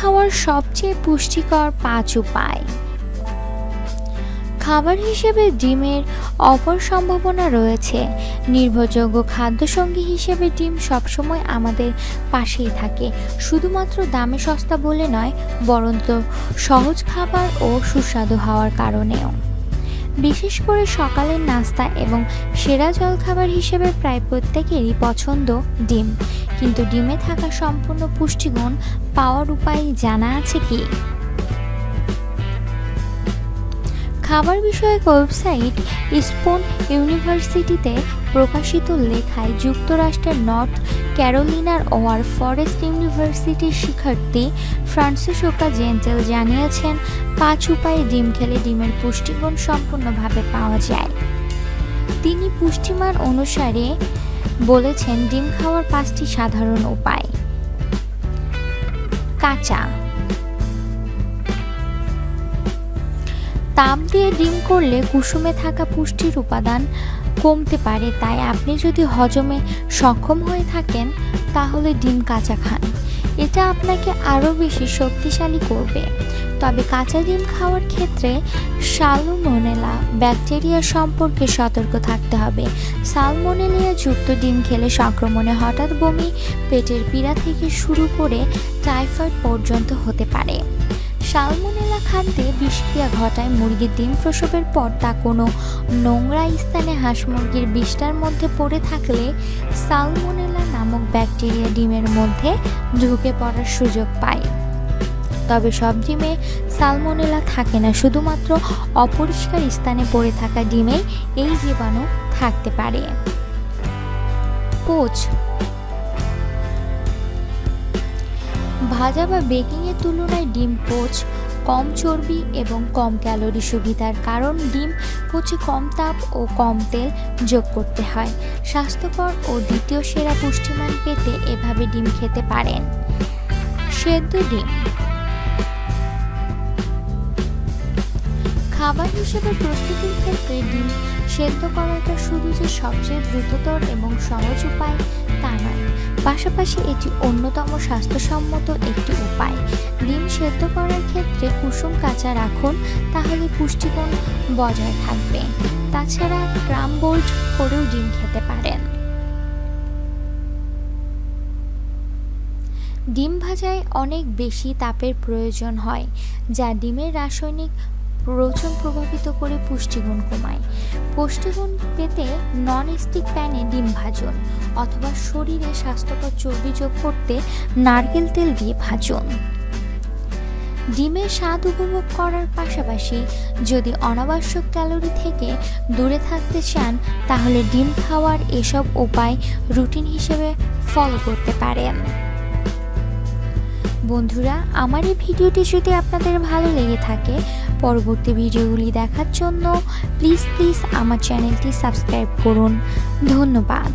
খাওয়ার সবচেয়ে পুষ্টিকর পাঁচ উপায়। খাবার হিসেবে ডিমের অপর সম্ভাবনা রয়েছে। নির্ভরযোগ্য খাদ্যসঙ্গী হিসেবে ডিম সবসময় আমাদের পাশেই থাকে। শুধুমাত্র দামে সস্তা বলে নয় বরন্ত সহজ খাবার ও সুস্বাদু হওয়ার কারণেও। বিশেষ করে সকালের নাস্তা এবং সেরা জলখাবার হিসেবে প্রায় প্রত্যেকেরই পছন্দ ডিম। কিন্তু ডিমে থাকা সম্পূর্ণ পুষ্টিগুণ পাওয়ার উপায় জানা আছে কি? খাবার বিষয়ক ওয়েবসাইট স্পোন ইউনিভার্সিটিতে প্রকাশিত লেখায় যুক্তরাষ্ট্রের নর্থ ক্যারোলিনার ওয়ার ফরেস্ট ইউনিভার্সিটির শিক্ষার্থী ফ্রান্সিসোকা জেন্টেল জানিয়েছেন, পাঁচ উপায়ে ডিম খেলে ডিমের পুষ্টিগুণ সম্পূর্ণভাবে পাওয়া যায়। তিনি পুষ্টিমান অনুসারে বলেছেন ডিম খাওয়ার পাঁচটি সাধারণ উপায়। কাঁচা। তাপ দিয়ে ডিম করলে কুসুমে থাকা পুষ্টির উপাদান কমতে পারে, তাই আপনি যদি হজমে সক্ষম হয়ে থাকেন, তাহলে ডিম কাঁচা খান। এটা আপনাকে আরও বেশি শক্তিশালী করবে। তবে কাঁচা ডিম খাওয়ার ক্ষেত্রে সালমোনেলা ব্যাকটেরিয়া সম্পর্কে সতর্ক থাকতে হবে। সালমোনেলিয়া যুক্ত ডিম খেলে সংক্রমণে হঠাৎ বমি, পেটের পীড়া থেকে শুরু করে টাইফয়েড পর্যন্ত হতে পারে। সালমোনেলা খাদ্যে বিষক্রিয়া ঘটায় মুরগির ডিম প্রসবের পর তা কোনো নোংরা স্থানে হাঁস মুরগির বিষটার মধ্যে পড়ে থাকলে সালমোনেলা নামক ব্যাকটেরিয়া ডিমের মধ্যে ঢুকে পড়ার সুযোগ পায়। তবে সব ডিমে সালমোনেলা থাকে না, শুধুমাত্র অপরিষ্কার স্থানে পড়ে থাকা ডিমে এই জীবাণু থাকতে পারে। পোচ ভাজা বা বেকিংয়ের তুলনায় ডিম, পোচ কম চর্বি এবং কম ক্যালোরি সুবিধার কারণ ডিম, পচে কম তাপ ও কম তেল যোগ করতে হয়। স্বাস্থ্যকর ও দ্বিতীয় সেরা পুষ্টিমান পেতে এভাবে ডিম খেতে পারেন। সেদ্ধ ডিম খাবার হিসেবে প্রস্তুতির ক্ষেত্রে ডিম সেদ্ধ করাটা শুধু যে সবচেয়ে দ্রুততর এবং সহজ উপায় তা নয়, পাশাপাশি এটি অন্যতম স্বাস্থ্যসম্মত একটি উপায়। ডিম সেদ্ধ করার ক্ষেত্রে কুসুম কাঁচা রাখুন, তাহলে পুষ্টিগুণ বজায় থাকবে। তাছাড়া ক্রামবোল্ড করেও ডিম খেতে পারেন। ডিম ভাজায় অনেক বেশি তাপের প্রয়োজন হয়, যা ডিমের রাসায়নিক রোচন প্রভাবিত করে পুষ্টিগুণ কমায়। পুষ্টিগুণ পেতে নন স্টিক প্যানে ডিম ভাজুন অথবা শরীরে স্বাস্থ্যকর চর্বি যোগ করতে নারকেল তেল দিয়ে ভাজুন। ডিমের স্বাদ উপভোগ করার পাশাপাশি যদি অনাবশ্যক ক্যালোরি থেকে দূরে থাকতে চান, তাহলে ডিম খাওয়ার এসব উপায় রুটিন হিসেবে ফলো করতে পারেন। বন্ধুরা, আমার এই ভিডিওটি যদি আপনাদের ভালো লেগে থাকে পরবর্তী ভিডিওগুলি দেখার জন্য প্লিজ প্লিজ আমার চ্যানেলটি সাবস্ক্রাইব করুন। ধন্যবাদ।